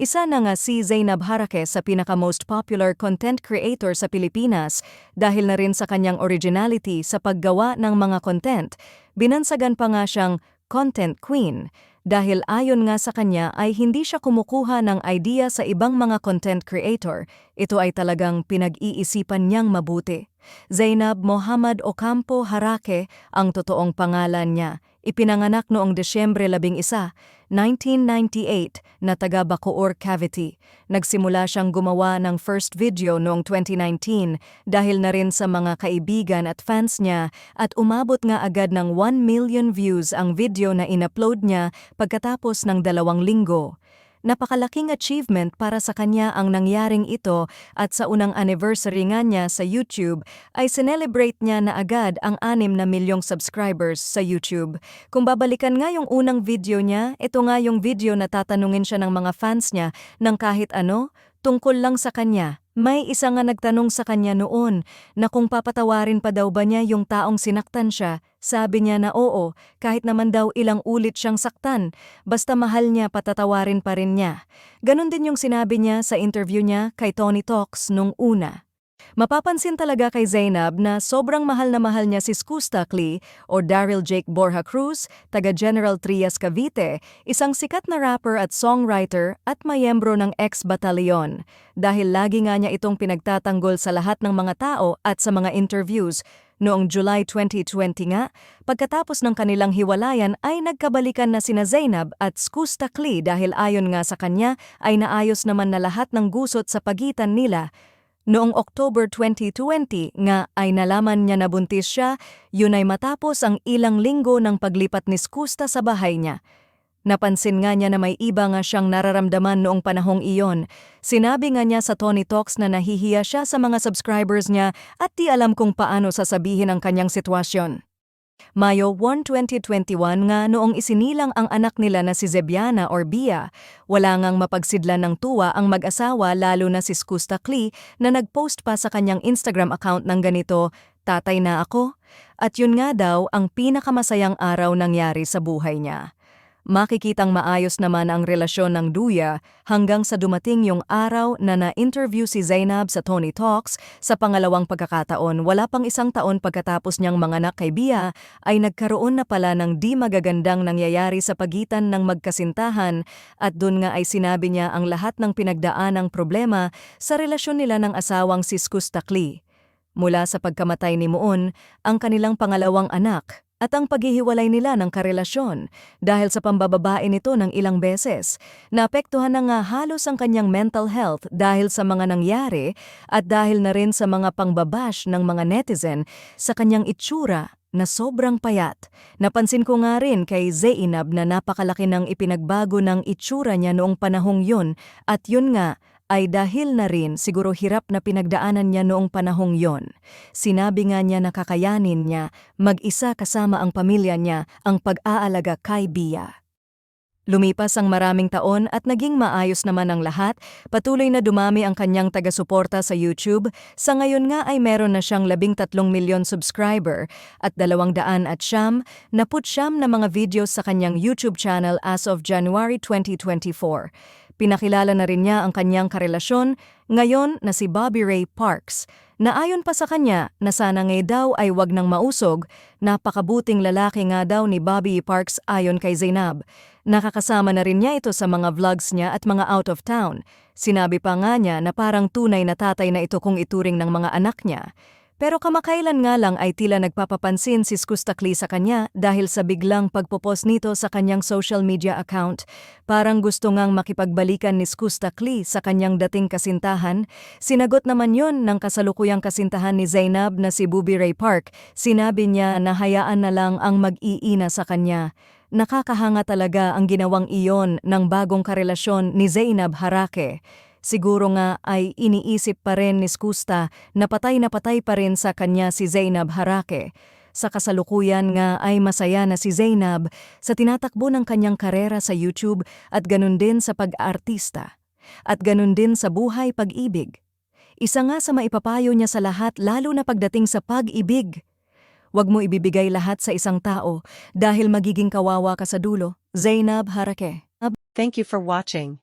Isa na nga si Zainab Harake sa pinaka-most popular content creator sa Pilipinas dahil na rin sa kanyang originality sa paggawa ng mga content. Binansagan pa nga siyang content queen dahil ayon nga sa kanya ay hindi siya kumukuha ng idea sa ibang mga content creator. Ito ay talagang pinag-iisipan niyang mabuti. Zainab Mohammad Ocampo Harake ang totoong pangalan niya. Ipinanganak noong Desyembre 11, 1998 na taga Bacoor, Cavite. Nagsimula siyang gumawa ng first video noong 2019 dahil na rin sa mga kaibigan at fans niya at umabot nga agad ng 1 million views ang video na inupload niya pagkatapos ng dalawang linggo. Napakalaking achievement para sa kanya ang nangyaring ito at sa unang anniversary nga niya sa YouTube ay sinelebrate niya na agad ang 6 na milyong subscribers sa YouTube. Kung babalikan nga yung unang video niya, ito nga yung video na tatanungin siya ng mga fans niya ng kahit ano, tungkol lang sa kanya. May isa nga nagtanong sa kanya noon na kung papatawarin pa daw ba niya yung taong sinaktan siya. Sabi niya na oo, kahit naman daw ilang ulit siyang saktan, basta mahal niya patatawarin pa rin niya. Ganon din yung sinabi niya sa interview niya kay Tony Talks nung una. Mapapansin talaga kay Zainab na sobrang mahal na mahal niya si Skustakli o Daryl Jake Borja Cruz, taga General Trias Cavite, isang sikat na rapper at songwriter at mayembro ng ex-batalyon. Dahil lagi nga niya itong pinagtatanggol sa lahat ng mga tao at sa mga interviews, Noong July 2020 nga, pagkatapos ng kanilang hiwalayan ay nagkabalikan na sina Zainab at Skustakli dahil ayon nga sa kanya ay naayos naman na lahat ng gusot sa pagitan nila Noong October 2020 nga ay nalaman niya na buntis siya, yun ay matapos ang ilang linggo ng paglipat ni Skusta sa bahay niya. Napansin nga niya na may iba nga siyang nararamdaman noong panahong iyon. Sinabi nga niya sa Tony Talks na nahihiya siya sa mga subscribers niya at di alam kung paano sasabihin ang kanyang sitwasyon. Mayo 1, 2021 nga noong isinilang ang anak nila na si Zebiana or Bia, wala ngang mapagsidlan ng tuwa ang mag-asawa lalo na si Skusta Klee na nagpost pa sa kanyang Instagram account ng ganito, Tatay na ako? At yun nga daw ang pinakamasayang araw nangyari sa buhay niya. Makikitang maayos naman ang relasyon ng duya hanggang sa dumating yung araw na na-interview si Zainab sa Tony Talks sa pangalawang pagkakataon wala pang isang taon pagkatapos niyang manganak kay Bia ay nagkaroon na pala ng di magagandang nangyayari sa pagitan ng magkasintahan at dun nga ay sinabi niya ang lahat ng pinagdaanang problema sa relasyon nila ng asawang si Skustakli. Mula sa pagkamatay ni Moon, ang kanilang pangalawang anak, at ang paghihiwalay nila ng karelasyon dahil sa pambababae nito ng ilang beses. Naapektuhan na nga halos ang kanyang mental health dahil sa mga nangyari at dahil na rin sa mga pangbabash ng mga netizen sa kanyang itsura na sobrang payat. Napansin ko nga rin kay Zainab na napakalaki ng ipinagbago ng itsura niya noong panahong yun at yun nga ay dahil na rin siguro hirap na pinagdaanan niya noong panahong yon. Sinabi nga niya na kakayanin niya mag-isa kasama ang pamilya niya ang pag-aalaga kay Bia. Lumipas ang maraming taon at naging maayos naman ang lahat, patuloy na dumami ang kanyang taga-suporta sa YouTube, sa ngayon nga ay meron na siyang 13 milyon subscriber at 200 at siyam, naput siyam na mga videos sa kanyang YouTube channel as of January 2024. Pinakilala na rin niya ang kanyang karelasyon ngayon na si Bobby Ray Parks, na ayon pa sa kanya na sana ngay daw ay wag nang mausog, napakabuting lalaki nga daw ni Bobby Parks ayon kay Zainab. Nakakasama na rin niya ito sa mga vlogs niya at mga out of town. Sinabi pa nga niya na parang tunay na tatay na ito kung ituring ng mga anak niya. Pero kamakailan nga lang ay tila nagpapapansin si Skustakli sa kanya dahil sa biglang pagpopost nito sa kanyang social media account. Parang gusto ngang makipagbalikan ni Skustakli sa kanyang dating kasintahan. Sinagot naman yon ng kasalukuyang kasintahan ni Zainab na si Bubi Ray Park. Sinabi niya na hayaan na lang ang mag-iina sa kanya. Nakakahanga talaga ang ginawang iyon ng bagong karelasyon ni Zainab Harake. Siguro nga ay iniisip pa rin ni Skusta na patay na patay pa rin sa kanya si Zainab Harake. Sa kasalukuyan nga ay masaya na si Zainab sa tinatakbo ng kanyang karera sa YouTube at ganun din sa pag-aartista. At ganun din sa buhay pag-ibig. Isa nga sa maipapayo niya sa lahat lalo na pagdating sa pag-ibig. Huwag mo ibibigay lahat sa isang tao dahil magiging kawawa ka sa dulo. Zainab Harake Thank you for watching.